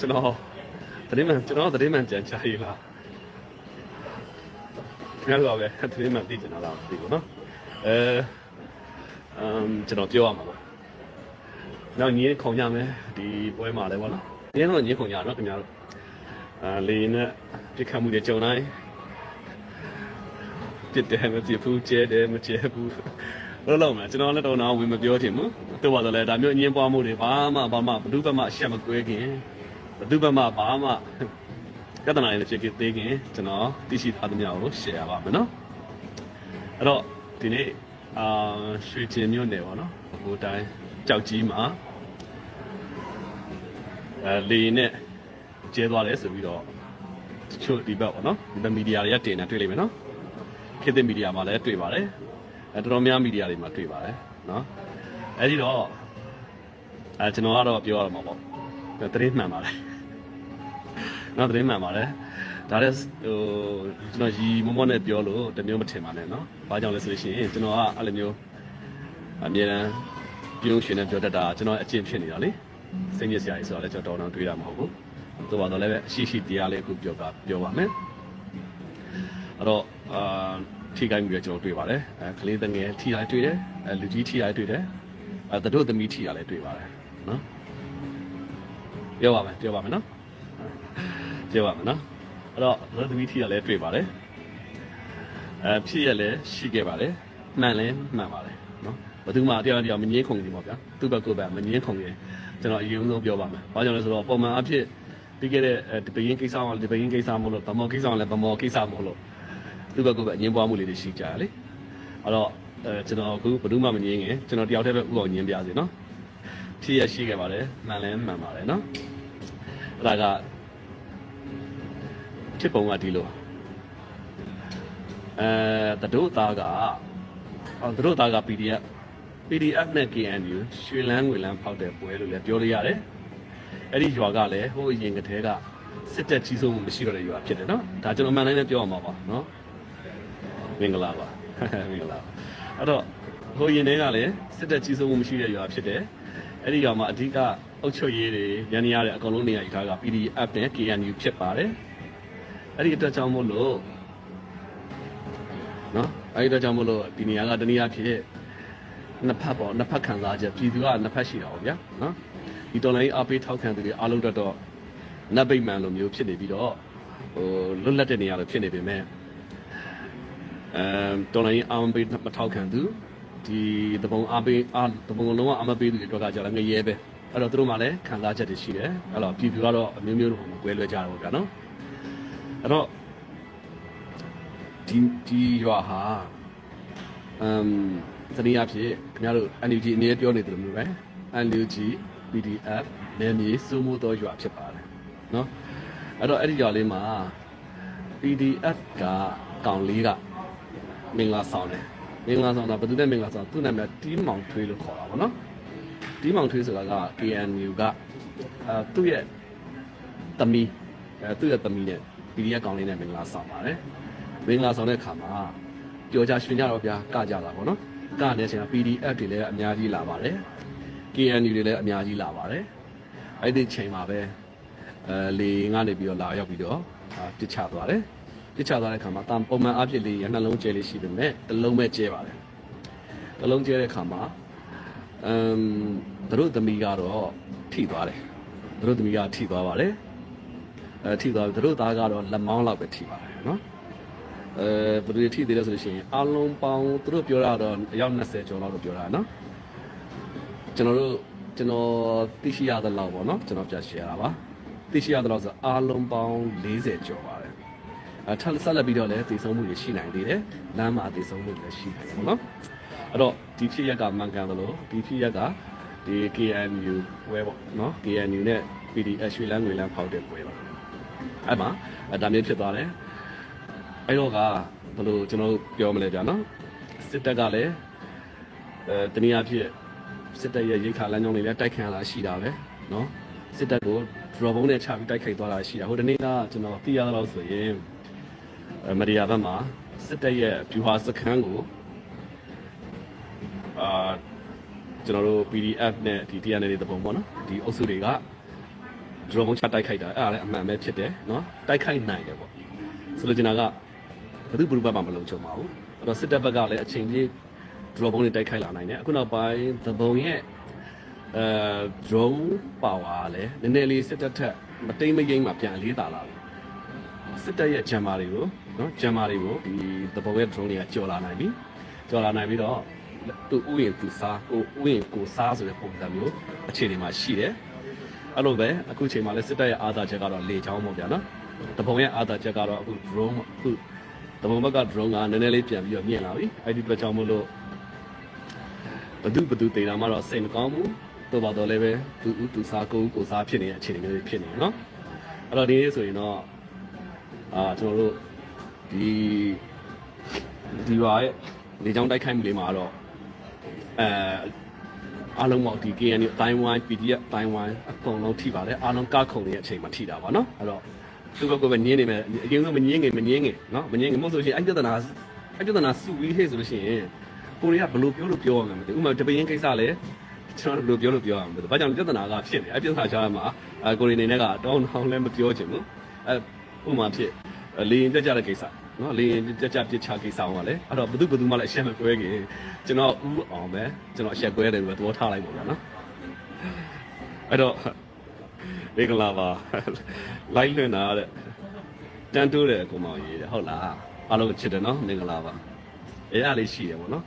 ကျွန်တော်သတင်းမှန်ကျွန်တော်သတင်းမှန်ကြံချရေးလားခင်ဗျားတို့ကပဲသတင်းမှန်သိချင်တာလားမသိဘူးနော်အဲအမ်ကျွန်တော်ပြောရမှာပေါ့နောက်ညီခုံကြမယ်ဒီပွဲမှာလည်းပေါ့နော်ဒီကတော့ညီခုံကြနော်ခင်ဗျားတို့အာလေနဲ့ပြစ်ခတ်မှုတွေကြုံတိုင်းပြစ်တယ်မပြစ်ဘူးကျဲတယ်မကျဲဘူးလို့လောက်မယ်ကျွန်တော်လည်းတော့တော့ဝင်မပြောချင်ဘူးတို့ပါတော့လေဒါမျိုးအငင်းပွားမှုတွေဘာမှဘာမှဘယ်သူဘက်မှအရှက်မကွဲခင် ဘယ်သူဘက်မှဘာမှပြဿနာတွေဖြစ်သေးခင်ကျွန်တော်သိရှိထားသမျှကို share ရပါမယ်နော်အဲ့တော့ဒီနေ့အာရွှေကျင်မြို့နယ်ပေါ့နော်ဟိုတိုင်းကြောက်ကြီးမှာအဲလေနဲ့ကျဲသွားတယ်ဆိုပြီးတော့တချို့ဒီဘက်ပေါ့နော်ဒီဘက်မီဒီယာတွေကတင်နေတွေ့လိမ့်မယ်နော်ခေတ်သစ်မီဒီယာမှာလည်းတွေ့ပါတယ်အဲတော်တော်များမီဒီယာတွေမှာတွေ့ပါတယ်နော်အဲဒီတော့အဲကျွန်တော်ကတော့ပြောရမှာပေါ့သတင်းမှန်ပါတယ် နော်သတင်းမှန်ပါတယ်ဒါလည်းဟိုကျွန်တော်ရီမမောနဲ့ပြောလို့တမျိုးမထင်ပါနဲ့နော်ဘာကြောင့်လဲဆိုလို့ရှိရင်ကျွန်တော်ကအဲ့လိုမျိုးအမြဲတမ်းပြုံးရှင်နဲ့ပြောတတ်တာကျွန်တော်အကျင့်ဖြစ်နေတာလေစိတ်ညစ်စရာကြီးဆိုတော့လည်းကျွန်တော်တော်တော်တွေးတာမဟုတ်ဘူးဆိုတော့လည်းပဲအရှိရှိတရားလေးအခုပြောပါပြောပါမယ်အဲ့တော့အာထိခိုက်မှုတွေကျွန်တော်တွေ့ပါတယ်အဲကလေးတငယ်ထိလိုက်တွေ့တယ်အဲလူကြီးထိလိုက်တွေ့တယ်အဲတတို့သမီးထိရလည်းတွေ့ပါတယ်နော်ပြောပါမယ်ပြောပါမယ်နော် ပြောပါမယ်နော်အဲ့တော့တတို့သမီးထိရလည်းတွေ့ပါတယ်အဲဖြစ်ရလည်းရှိခဲ့ပါတယ်မှန်လည်းမှန်ပါတယ်နော်ဘယ်သူမှတရားတရားမငင်းခုန်နေပါဗျာသူ့ဘက်ကိုယ်ဘက်မငင်းခုန်ရင်ကျွန်တော်အရင်ဆုံးပြောပါမယ်ဘာကြောင့်လဲဆိုတော့ပုံမှန်အဖြစ်ပြီးခဲ့တဲ့ဒီပရင်ကိစ္စကဒီပရင်ကိစ္စမလို့ဗမောကိစ္စကလည်းဗမောကိစ္စမဟုတ်လို့သူ့ဘက်ကပဲအငင်းပွားမှုလေးတွေရှိကြတယ်လေအဲ့တော့အဲကျွန်တော်အခုဘယ်သူမှမငင်းငင်ကျွန်တော်တယောက်တည်းပဲဥအောင်ငင်းပြစေနော်ဖြစ်ရရှိခဲ့ပါတယ်မှန်လဲမှန်ပါတယ်နော်အဲ့ဒါက ဖြစ်ပုံကဒီလိုအဲတတို့သားကအော်တတို့သားက PDF PDF နဲ့ KNU ရွှေလန်းငွေလန်းဖောက်တဲ့ပွဲလို့လည်းပြောလို့ရတယ်အဲ့ဒီရွာကလည်းဟိုအရင်ကတည်းကစစ်တပ်ကြီးစိုးမှုမရှိတော့တဲ့ရွာဖြစ်တယ်နော်ဒါကျွန်တော်မှန်တိုင်းလည်းပြောရမှာပါနော်မင်္ဂလာပါမင်္ဂလာပါအဲ့တော့ဟိုရင်တွေကလည်းစစ်တပ်ကြီးစိုးမှုမရှိတဲ့ရွာဖြစ်တယ်အဲ့ဒီရွာမှာအဓိကအုပ်ချုပ်ရေးတွေရန်နေရတဲ့အကုန်လုံးနေရာယူထားက PDF နဲ့ KNU ဖြစ်ပါတယ် အဲ့ဒီအတွက်ကြောင့်မို့လို့နော်အဲ့ဒီအတွက်ကြောင့်မို့လို့ဒီနေရာကတနည်းအားဖြင့်နှစ်ဖက်ပေါ့နှစ်ဖက်ခံစားချက်ပြည်သူကနှစ်ဖက်ရှိတာပေါ့ဗျာနော်ဒီတော်လိုင်းအပေးထောက်ခံသူတွေအားလုံးတော့တော့နတ်ဗိမာန်လိုမျိုးဖြစ်နေပြီးတော့ဟိုလွတ်လပ်တဲ့နေရာလိုဖြစ်နေပေမဲ့အဲတော်လိုင်းအောင်ပေးမထောက်ခံသူဒီတပုံအားပေးအားတပုံလုံးကအမပေးသူတွေတော့ကကြလာငရဲပဲအဲ့တော့သူတို့မှလည်းခံစားချက်တွေရှိတယ်အဲ့တော့ပြည်သူကတော့အမျိုးမျိုးတော့မကွဲလွဲကြတော့ဘူးဗျာနော် အဲ့တော့ဒီဒီရွာဟာအမ်တနည်းအားဖြင့်ခင်ဗျားတို့ NUG အနေနဲ့ပြောနေတယ်လို့မျိုးပဲ NUG PDF နယ်မြေစုမှုသောရွာဖြစ်ပါတယ်နော်အဲ့တော့အဲ့ဒီရွာလေးမှာ PDF ကကောင်လေးကမင်္ဂလာဆောင်တယ်မင်္ဂလာဆောင်တာဘယ်သူနဲ့မင်္ဂလာဆောင်သူ့နာမည်တီးမောင်ထွေးလို့ခေါ်တာပေါ့နော်တီးမောင်ထွေးဆိုတာက KNU ကအဲသူ့ရဲ့သမီးအဲသူ့ရဲ့သမီးနဲ့ PDF ကောင်လေးနဲ့မင်္ဂလာဆောင်ပါတယ်မင်္ဂလာဆောင်တဲ့အခါမှာပျော်ကြရွှင်ကြတော့ဗျာကကြတာပေါ့နော်ကနေချိန်က PDF တွေလည်းအများကြီးလာပါတယ် KNU တွေလည်းအများကြီးလာပါတယ်အဲ့ဒီချိန်မှာပဲအဲလေငါနေပြီးတော့လာရောက်ပြီးတော့အာပစ်ချသွားတယ်ပစ်ချသွားတဲ့အခါမှာတန်ပုံမှန်အဖြစ်လေးရနှလုံးကျဲလေးရှိပေမဲ့တစ်လုံးပဲကျဲပါတယ်တစ်လုံးကျဲတဲ့အခါမှာအမ်သူတို့သမီးကတော့ထိသွားတယ်သူတို့သမီးကထိသွားပါတယ် အဲထိသွားပြီသူတို့သားကတော့လက်မောင်းလောက်ပဲထိပါတယ်နော်အဲဘယ်လိုထိသေးလဲဆိုလို့ရှိရင်အလုံးပေါင်းသူတို့ပြောတာတော့အယောက်20ကျော်လောက်တော့ပြောတာနော်ကျွန်တော်တို့ကျွန်တော်သိရှိရတဲ့လောက်ပေါ့နော်ကျွန်တော်ပြရှင်းရတာပါသိရှိရတဲ့လောက်ဆိုအားလုံးပေါင်း40ကျော်ပါတယ်အဲထပ်ဆက်လက်ပြီးတော့လည်းတည်ဆုံးမှုတွေရှိနိုင်သေးတယ်လမ်းမှာတည်ဆုံးမှုတွေလည်းရှိနိုင်တယ်ပေါ့နော်အဲ့တော့ဒီဖြစ်ရက်ကမှန်ကန်သလိုဒီဖြစ်ရက်ကဒီ KNU ဝဲပေါ့နော် KNU နဲ့ PDF ရွှေလန်းငွေလန်းဖောက်တဲ့ပွဲပါ အဲ့မှာဒါမျိုးဖြစ်သွားတယ်အဲ့တော့ကဘယ်လိုကျွန်တော်ပြောမလဲဗျာနော်စစ်တပ်ကလည်းအဲတနည်းအားဖြင့်စစ်တပ်ရဲ့ရိခါလမ်းကြောင်းတွေလည်းတိုက်ခံလာရှိတာပဲနော်စစ်တပ်ကို drop ဘုံနဲ့ချပြီးတိုက်ခိုက်သွားတာရှိတာဟိုတနေ့ကကျွန်တော်သိရတော့ဆိုရင်မဒီယာဘက်မှာစစ်တပ်ရဲ့ဗျူဟာစခန်းကိုအာကျွန်တော်တို့ PDF နဲ့ဒီ TNL တွေတပုံပေါ့နော်ဒီအုပ်စုတွေက drone ချတိုက်ခိုက်တာအဲ့ဒါလည်းအမှန်ပဲဖြစ်တယ်နော်တိုက်ခိုက်နိုင်တယ်ပေါ့ဆိုလိုချင်တာကဘယ်သူဘယ်သူဘက်မှမလုံခြုံပါဘူးအဲ့တော့စစ်တပ်ဘက်ကလည်းအချိန်ကြီး drone တွေတိုက်ခိုက်လာနိုင်တယ်အခုနောက်ပိုင်းသဘုံရဲ့အဲ drone power ကလည်းနည်းနည်းလေးစစ်တပ်ထက်မတိမ်မယိမ့်မှပြန်လေးတာလာတယ်စစ်တပ်ရဲ့ဂျမ်မာတွေကိုနော်ဂျမ်မာတွေကိုဒီသဘုံရဲ့ drone တွေကကြော်လာနိုင်ပြီကြော်လာနိုင်ပြီးတော့သူဥယျာဉ်သူစားကိုဥယျာဉ်ကိုစားဆိုတဲ့ပုံစံမျိုးအခြေအနေမှာရှိတယ် အဲ့လိုပဲအခုချိန်မှာလဲစစ်တပ်ရဲ့အာသာချက်ကတော့လေချောင်းပေါ့ဗျာနော်တပုံရဲ့အာသာချက်ကတော့အခု drone အခုတပုံဘက်က drone ကနည်းနည်းလေးပြန်ပြီးတော့မြင့်လာပြီအဲ့ဒီအတွက်ကြောင့်မို့လို့ဘသူဘသူတေတာမှတော့စိတ်မကောင်းဘူးတော့ပါတော့လည်းပဲသူဥသူစားကိုကိုစားဖြစ်နေတဲ့အခြေအနေမျိုးတွေဖြစ်နေတယ်နော်အဲ့တော့ဒီနေ့ဆိုရင်တော့အာကျွန်တော်တို့ဒီဒီပါရဲ့လေချောင်းတိုက်ခိုက်မှုလေးမှာတော့အဲ အားလုံးပေါ့ဒီ KN အတိုင်းဝိုင်း PDF အတိုင်းဝိုင်းအကုန်လုံးထိပါတယ်အားလုံးကခုံနေတဲ့အချိန်မှာထိတာပါနော်အဲ့တော့သူကကိုပဲညင်းနေမယ်အရင်ကမညင်းငယ်မညင်းငယ်နော်မညင်းငယ်မဟုတ်ဆိုရှင်အဲ့ပြဿနာအဲ့ပြဿနာစုပြီးဟဲ့ဆိုလို့ရှိရင်ကိုရီးယားဘယ်လိုပြောလို့ပြောရမှာမသိဘူးဥပမာတပင်းကိစ္စလည်းကျွန်တော်တို့ဘယ်လိုပြောလို့ပြောရမှာမသိဘူးဘာကြောင့်ပြဿနာကဖြစ်နေအဲ့ပြဿနာချားမှာအဲကိုရီနေနဲ့ကတောင်းတောင်းလည်းမပြောချင်ဘူးအဲဥပမာဖြစ်လေရင်ပြကြတဲ့ကိစ္စ နော်လေရင်ပြကြပြချကိစ္စအောင်ကလည်းအဲ့တော့ဘယ်သူဘယ်သူမှလည်းအရှက်မကွဲခင်ကျွန်တော်ဥအောင်ပဲကျွန်တော်အရှက်ကွဲတယ်လို့သဘောထားလိုက်ပါဗျာနော်အဲ့တော့မင်္ဂလာပါလိုက်လွင်တာတဲ့တန်တိုးတယ်ကိုမောင်ကြီးတဲ့ဟုတ်လားအားလုံးချစ်တယ်နော်မင်္ဂလာပါအဲ့အားလေးရှိတယ်ပေါ့နော်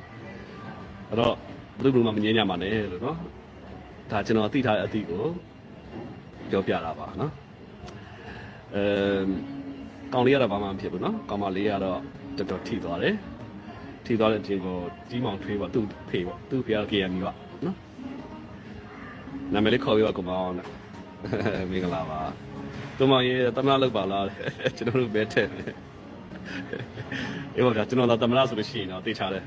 အဲ့တော့ဘယ်သူမှမငြင်းကြပါနဲ့လို့နော်ဒါကျွန်တော်သိထားတဲ့အသည့်ကိုပြောပြတာပါနော်အဲ ကောင်လေးကတော့ဘာမှမဖြစ်ဘူးနော်ကောင်မလေးကတော့တော်တော်ထိသွားတယ်ထိသွားတဲ့အချိန်ကိုကြီးမောင်ထွေးပေါ့သူ့ဖေပေါ့သူ့ဖေက KMU ပါနော်နာမည်လေးခေါ်ပြီးတော့ကိုမအောင်နဲ့မင်္ဂလာပါသူမရေတမနာလောက်ပါလားကျွန်တော်တို့ပဲထည့်တယ်အေးပါကကျွန်တော်တော့တမနာဆိုလို့ရှိရင်တော့သိချတယ်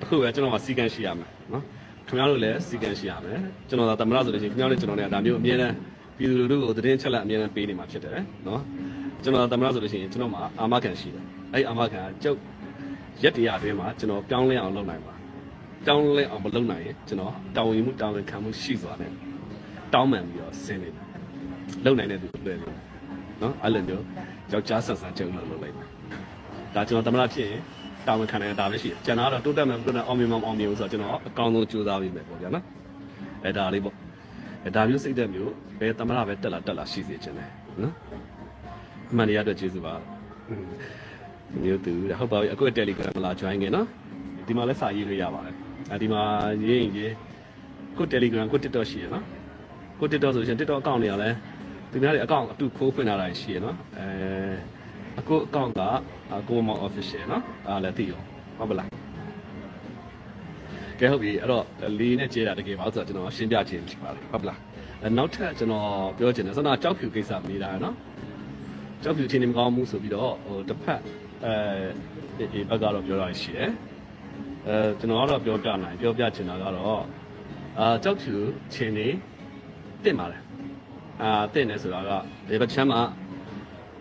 တခုပဲကျွန်တော်ကစီကံရှိရမယ်နော်ခင်ဗျားတို့လည်းစီကံရှိရမယ်ကျွန်တော်တော့တမနာဆိုလို့ရှိရင်ခင်ဗျားတို့ကျွန်တော်လည်းဒါမျိုးအမြဲတမ်းပြည်သူလူထုကိုသတင်းချက်လက်အမြဲတမ်းပေးနေမှာဖြစ်တယ်နော် ကျွန်တော်တမနာဆိုလို့ရှိရင်ကျွန်တော်မှာအာမခံရှိတယ်အဲ့အာမခံကကျုပ်ရက်တရားအတွင်းမှာကျွန်တော်ပြောင်းလဲအောင်လုပ်နိုင်ပါပြောင်းလဲအောင်မလုပ်နိုင်ရင်ကျွန်တော်တောင်းရင်မှုတောင်းရင်ခံမှုရှိစွာနဲ့တောင်းပန်ပြီးတော့ဆင်းနေတာလုံနိုင်တဲ့သူလွယ်တယ်နော်အဲ့လိုမျိုးယောက်ျားဆန်ဆန်ကြုံလို့လုပ်လိုက်မယ်ဒါကျွန်တော်သမဏဖြစ်ရင်တာဝန်ခံနိုင်တာပဲရှိတယ်ကျွန်တော်ကတော့တိုးတက်မှတိုးတက်အောင်မြင်မှအောင်မြင်လို့ဆိုတော့ကျွန်တော်အကောင်းဆုံးကြိုးစားပြီးမယ်ပေါ့ဗျာနော်အဲ့ဒါလေးပေါ့အဲ့ဒါမျိုးစိတ်သက်မျိုးဘယ်သမဏပဲတက်လာတက်လာရှိစေချင်တယ်နော် အမှန်တရားအတွက်ကျေးဇူးပါမျိုးသူတဲ့ဟုတ်ပါပြီအခု Telegram လာ join ခဲ့နော်ဒီမှာလည်းစာရေးလို့ရပါတယ်အဲဒီမှာရေးရင်ရေးကို Telegram ကို TikTok ရှိရနော်ကို TikTok ဆိုရင် TikTok account တွေကလည်းသူများတွေ account အတူခိုးဖွင့်လာတာရှိရနော်အဲအခု account ကကိုမောင် official နော်အားလည်းသိရောဟုတ်ပလားကဲဟုတ်ပြီအဲ့တော့လေးနဲ့ကျေးတာတကယ်ပါဆိုတော့ကျွန်တော်ရှင်းပြခြင်းဖြစ်ပါတယ်ဟုတ်ပလားအဲနောက်ထပ်ကျွန်တော်ပြောချင်တယ်စနာကြောက်ဖြူကိစ္စမေးတာနော် ကြောက်ဖြူချင်းနေမကောင်းဘူးဆိုပြီးတော့ဟိုတစ်ဖက်အဲဒီဘက်ကတော့ပြောတာရှိတယ်အဲကျွန်တော်ကတော့ပြောပြနိုင်ပြောပြချင်တာကတော့အာကြောက်ဖြူချင်းနေတင့်ပါတယ်အာတင့်တယ်ဆိုတာကဒီဘက်ချမ်းမှာ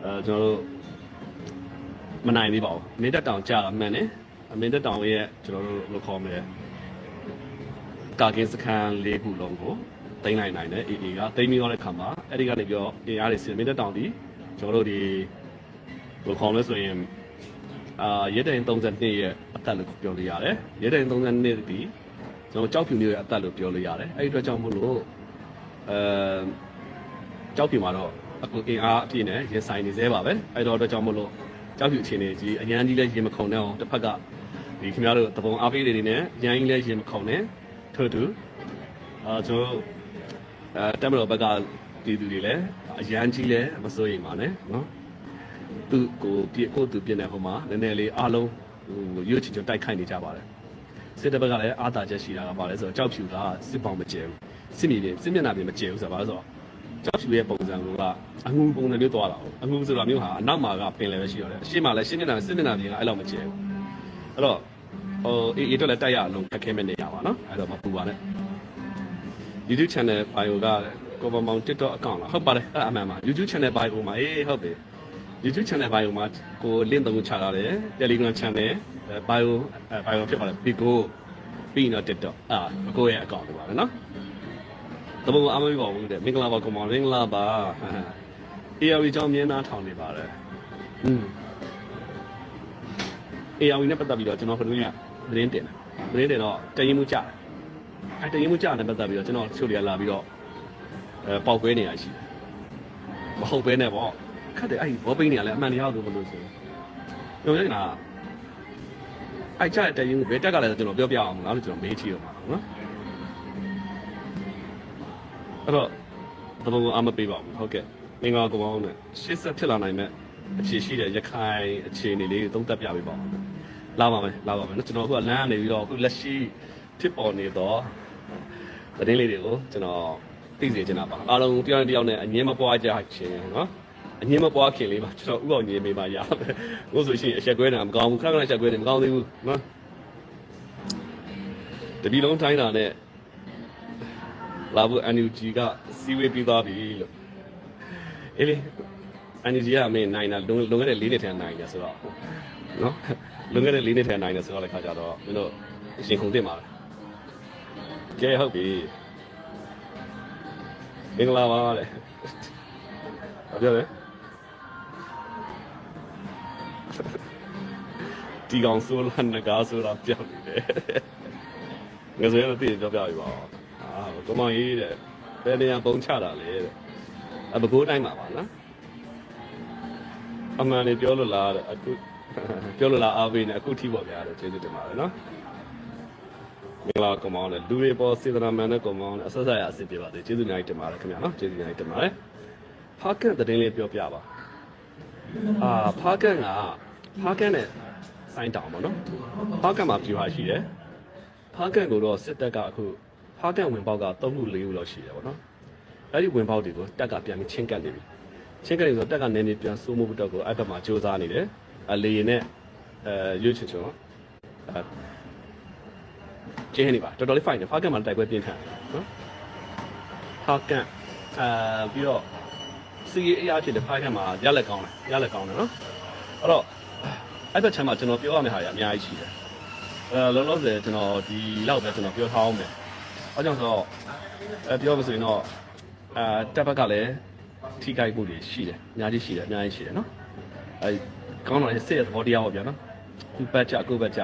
အဲကျွန်တော်တို့မနိုင်သေးပါဘူးမင်းတက်တောင်ကြာတာမှန်တယ်အမင်းတက်တောင်ရဲ့ကျွန်တော်တို့လို့ခေါ်မယ်ကာကင်းစခန်း၄ခုလုံးကိုတိမ့်နိုင်နိုင်တယ်အေအေကတိမ့်ပြီးတော့တဲ့ခါမှာအဲ့ဒီကနေပြောအင်အားတွေစင်မင်းတက်တောင်ဒီ ကျွန်တော်တို့ဒီလို့ခေါ်လဲဆိုရင်အာရဲတိုင်32ရဲ့အသက်လို့ပြောလို့ရတယ်ရဲတိုင်32ဒီကျွန်တော်ကြောက်ဖြူမျိုးရဲ့အသက်လို့ပြောလို့ရတယ်အဲ့ဒီအတွက်ကြောင့်မို့လို့အဲကြောက်ပြမှာတော့အခုအင်အားအပြည့်နဲ့ရင်ဆိုင်နေသေးပါပဲအဲ့တော့တော့ကြောင့်မို့လို့ကြောက်ပြအခြေအနေကြီးအရန်ကြီးလည်းရင်မခုန်နဲ့အောင်တစ်ဖက်ကဒီခင်ဗျားတို့တပုံအားပေးတွေနေနဲ့ရန်ကြီးလည်းရင်မခုန်နဲ့ထို့တူအာကျွန်တော်အဲတမတော်ဘက်ကပြည်သူတွေလည်း အရန်ကြီးလည်းမစိုးရိမ်ပါနဲ့နော်သူကိုပြကိုသူပြနေဟိုမှာနည်းနည်းလေးအားလုံးဟိုရွတ်ချင်ချင်တိုက်ခိုက်နေကြပါတယ်စစ်တပ်ဘက်ကလည်းအာသာချက်ရှိတာကပါလဲဆိုတော့ကြောက်ဖြူကစစ်ပေါင်မကျဲဘူးစစ်မြေပြင်စစ်မျက်နှာပြင်မကျဲဘူးဆိုတာဘာလို့ဆိုတော့ကြောက်ဖြူရဲ့ပုံစံကအငူပုံစံမျိုးသွားတာဟုတ်အငူဆိုတာမျိုးဟာအနောက်မှာကပင်လယ်ပဲရှိရတယ်အရှေ့မှာလည်းရှင်းမျက်နှာစစ်မျက်နှာပြင်ကအဲ့လောက်မကျဲဘူးအဲ့တော့ဟိုအေးအေးတော့လည်းတိုက်ရအောင်ခက်ခဲမဲ့နေရပါနော်အဲ့တော့မပူပါနဲ့ YouTube channel bio က ကိုမမောင် TikTok account လားဟုတ်ပါတယ်အဲ့အမှန်ပါ YouTube channel bio မှာအေးဟုတ်ပြီ YouTube channel bio မှာကို link သုံးချထားတယ် Telegram channel bio bio ဖြစ်ပါတယ်ပြီးကိုပြီးတော့ TikTok အာကိုရဲ့ account တွေပါပဲနော်တမုံအမမေးပါဘူးတဲ့မင်္ဂလာပါကိုမောင်မင်္ဂလာပါ ARV ကြောင့်မြင်းသားထောင်နေပါတယ်อืม ARV နဲ့ပတ်သက်ပြီးတော့ကျွန်တော်ခဏကသတင်းတင်တယ်သတင်းတင်တော့တရင်မှုကြတယ်အဲတရင်မှုကြတယ်ပတ်သက်ပြီးတော့ကျွန်တော်ချို့တွေကလာပြီးတော့ အဲပေါက်ကွဲနေရရှိတယ်မဟုတ်ပဲနဲ့ပေါ့ခက်တယ်အဲ့ဒီဘောပိန်းနေရလဲအမှန်တရားဆိုမလို့ဆိုညုံနေတာအဲ့ကြတဲ့တရင်မှုဘယ်တက်ကလဲဆိုကျွန်တော်ပြောပြအောင်မလားလို့ကျွန်တော်မေးကြည့်ရမှာနော်အဲ့တော့သဘောကအမပေးပါဘူးဟုတ်ကဲ့မင်္ဂလာကောင်အောင်နဲ့ရှေ့ဆက်ဖြစ်လာနိုင်မဲ့အခြေရှိတဲ့ရခိုင်အခြေအနေလေးသုံးသပ်ပြပေးပါဦးလာပါမယ်လာပါမယ်နော်ကျွန်တော်အခုကလမ်းကနေပြီးတော့အခုလက်ရှိဖြစ်ပေါ်နေတော့သတင်းလေးတွေကိုကျွန်တော် သိစေချင်တာပါအားလုံးတယောက်နဲ့တယောက်နဲ့အငင်းမပွားကြခြင်းနော်အငင်းမပွားခင်လေးပါကျွန်တော်ဥပအောင်ငင်းမေးပါရမယ်ဘို့ဆိုရှင်အချက်ကွဲတာမကောင်းဘူးခဏခဏချက်ကွဲတယ်မကောင်းသေးဘူးနော်တပီလုံးထိုင်းတာနဲ့လာဘူး NUG ကစီဝေးပြီးသွားပြီလို့အေးလေ NUG ကအမင်းနိုင်တာလွန်လွန်ခဲ့တဲ့၄နှစ်ထဲနိုင်တယ်ဆိုတော့နော်လွန်ခဲ့တဲ့၄နှစ်ထဲနိုင်တယ်ဆိုတော့လည်းခါကြတော့မင်းတို့ရှင်ခုန်တင်ပါလားကဲဟုတ်ပြီ မင်္ဂလာပါလေဘာပြောလဲဒီကောင်ဆိုလာငကားဆိုတာပြောင်းနေတယ်ငါဆိုရင်တော့တည်ပြောပြပြပါဦးအာကမောင်ကြီးတဲ့ဘယ်နေရာပုံချတာလဲတဲ့အပကိုးတိုင်းမှာပါနော်အမှန်လေးပြောလို့လားတဲ့အခုပြောလို့လားအားပေးနေအခုထိပေါ့ဗျာတဲ့ကျေးဇူးတင်ပါတယ်နော် မင်္ဂလာကမောင်နဲ့လူတွေပေါ်စေတနာမှန်တဲ့ကမောင်နဲ့အဆက်ဆက်ရအစ်ပြပါသေးကျေးဇူးများကြီးတင်ပါတယ်ခင်ဗျာနော်ကျေးဇူးများကြီးတင်ပါတယ်ဖားကန်တဲ့လေးပြောပြပါအာဖားကန်ကဖားကန်နဲ့စိုင်းတောင်ပေါ့နော်ဖားကန်မှာပြူဟာရှိတယ်ဖားကန်ကိုတော့စစ်တပ်ကအခုဖားကန်ဝင်ပေါက်က3ခု4ခုလောက်ရှိတယ်ပေါ့နော်အဲ့ဒီဝင်ပေါက်တွေကိုတက်ကပြန်ပြီးချင်းကပ်နေပြီချင်းကပ်နေဆိုတော့တက်ကနေနေပြန်စိုးမှုတက်ကိုအဲ့ဘက်မှာစူးစမ်းနေတယ်အလေရင်နဲ့အဲရွှေချွန်ချွန်အဲ ကျင်းနေပါတော်တော်လေး fine တယ်ဖားကန်မှာတိုက်ပွဲပြင်းထန်တယ်နော်ဖားကန်အဲပြီးတော့စီရေးအရာဖြစ်တဲ့ဖားကန်မှာရလက်ကောင်းတယ်ရလက်ကောင်းတယ်နော်အဲ့တော့အဲ့ဘက်ချမ်းမှာကျွန်တော်ပြောရမယ့်ဟာတွေအများကြီးရှိတယ်အဲလောလောဆယ်ကျွန်တော်ဒီလောက်ပဲကျွန်တော်ပြောထားအောင်မယ်။အဲကြောင့်ဆိုတော့အဲပြောမဆိုရင်တော့အာတက်ဘက်ကလည်းထိခိုက်မှုတွေရှိတယ်။အများကြီးရှိတယ်အများကြီးရှိတယ်နော်။အဲကောင်းတော့စစ်ရသဘောတရားပေါ့ဗျာနော်။ဒီဘက်ကြကိုဘက်ကြ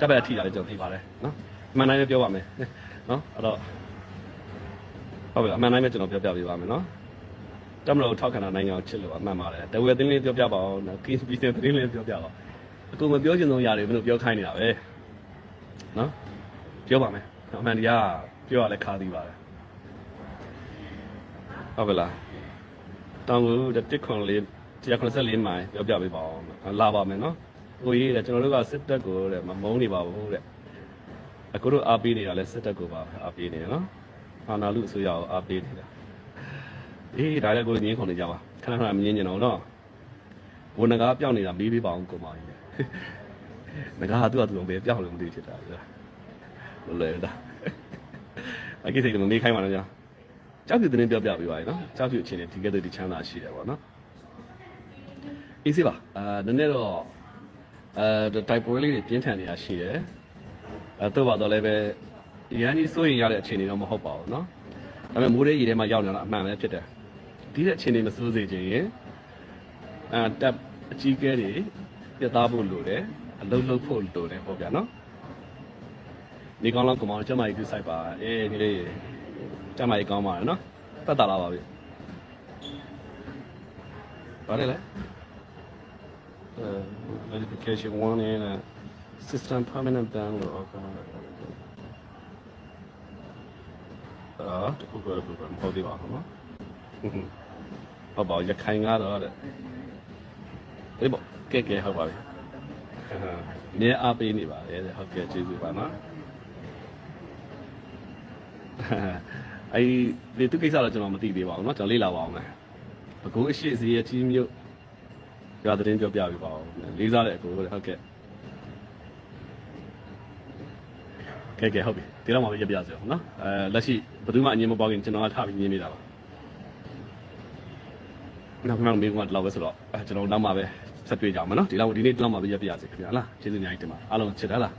တက်ဘက်ထိတာလည်းကျွန်တော်သိပါတယ်နော်။အမှန်တိုင်းပဲပြောပါမယ်နော်။အဲ့တော့ဟုတ်ပြီအမှန်တိုင်းပဲကျွန်တော်ပြောပြပေးပါမယ်နော်။တမလို့ထောက်ခံတာနိုင်ငံကိုချစ်လို့အမှန်ပါတယ်။တဝဲသတင်းလေးပြောပြပါအောင်နော်။ကင်းပြီးတဲ့သတင်းလေးပြောပြပါ။အကူမပြောချင်ဆုံးຢာတွေမင်းတို့ပြောခိုင်းနေတာပဲ။နော်။ပြောပါမယ်။အမှန်တရားပြောရလဲခါသေးပါတယ်ဟုတ်ပါလားတောင်ကူတစ်ခွန်လေး194မိုင်ပြောပြပေးပါအောင်လာပါမယ်နော် ကိုကြီးတဲ့ကျွန်တော်တို့ကစစ်တပ်ကိုတဲ့မမုန်းနေပါဘူးတဲ့အခုတို့အားပေးနေတာလဲစစ်တပ်ကိုပါအားပေးနေတယ်နော်အာနာလူအစိုးရကိုအားပေးနေတာအေးဒါလည်းကိုငင်းခုန်နေကြပါခဏခဏမငင်းကျင်တော့နော်ဘုံငကားပြောင်းနေတာမေးပေးပါအောင်ကိုမကြီးငကားကသူ့အတူပဲပြောင်းလို့မသိဖြစ်တာလေလွယ်လွယ်တာအကိစ္စကမမေးခိုင်းပါနဲ့ကြာကြောက်ဖြူသတင်းပြောပြပေးပါရနော်ကြောက်ဖြူအချင်းနဲ့ဒီကဲတဲ့ဒီချမ်းသာရှိတယ်ပေါ့နော်အေးစေးပါအာနည်းနည်းတော့ အဲတိုက်ပွဲလေးတွေပြင်းထန်နေတာရှိတယ်အဲတော့ပါတော့လည်းပဲရန်ကြီးစိုးရင်ရတဲ့အခြေအနေတော့မဟုတ်ပါဘူးเนาะဒါပေမဲ့မိုးရေးရေထဲမှာရောက်နေတာအမှန်ပဲဖြစ်တယ်ဒီတဲ့အခြေအနေမစိုးစေချင်ရင်အဲတပ်အကြီးကဲတွေပြသဖို့လိုတယ်အလုံးလုံးဖို့လိုတယ်ပေါ့ဗျာเนาะဒီကောင်းလောက်ကမောင်ကျမကြီးပြုဆိုင်ပါအေးဒီလေးကျမကြီးကောင်းပါနော်တက်တာလာပါပြီဘာလဲလဲ uh, verification one in a system permanent download okay အာတခုကတော့ဘယ်မှာဟုတ်ဒီပါနော်ဟုတ်ပါရခိုင်ကားတော့တဲ့ဒီပေါ့ကဲကဲဟုတ်ပါပြီနေအားပေးနေပါလေဟုတ်ကဲ့ကျေးဇူးပါနော်အဲဒီသူကိစ္စတော့ကျွန်တော်မသိသေးပါဘူးเนาะကျွန်တော်လေ့လာပါအောင်မယ်ဘကူအရှိစီရဲ့ချင်းမြို့ ရွာသတင်းပြောပြပေးပါဦးလေးစားတဲ့အကိုဟုတ်ကဲ့ကဲကဲဟုတ်ပြီဒီတော့မှပဲပြပြစေအောင်နော်အဲလက်ရှိဘယ်သူမှအငြင်းမပွားခင်ကျွန်တော်ကထားပြီးညင်းနေတာပါနောက်မှမေးခွန်းကတော့ပဲဆိုတော့ကျွန်တော်နောက်မှပဲဆက်တွေ့ကြအောင်မနော်ဒီလောက်ဒီနေ့တော့မှပဲပြပြစေခင်ဗျာလားကျေးဇူးအများကြီးတင်ပါအားလုံးချစ်တယ်လား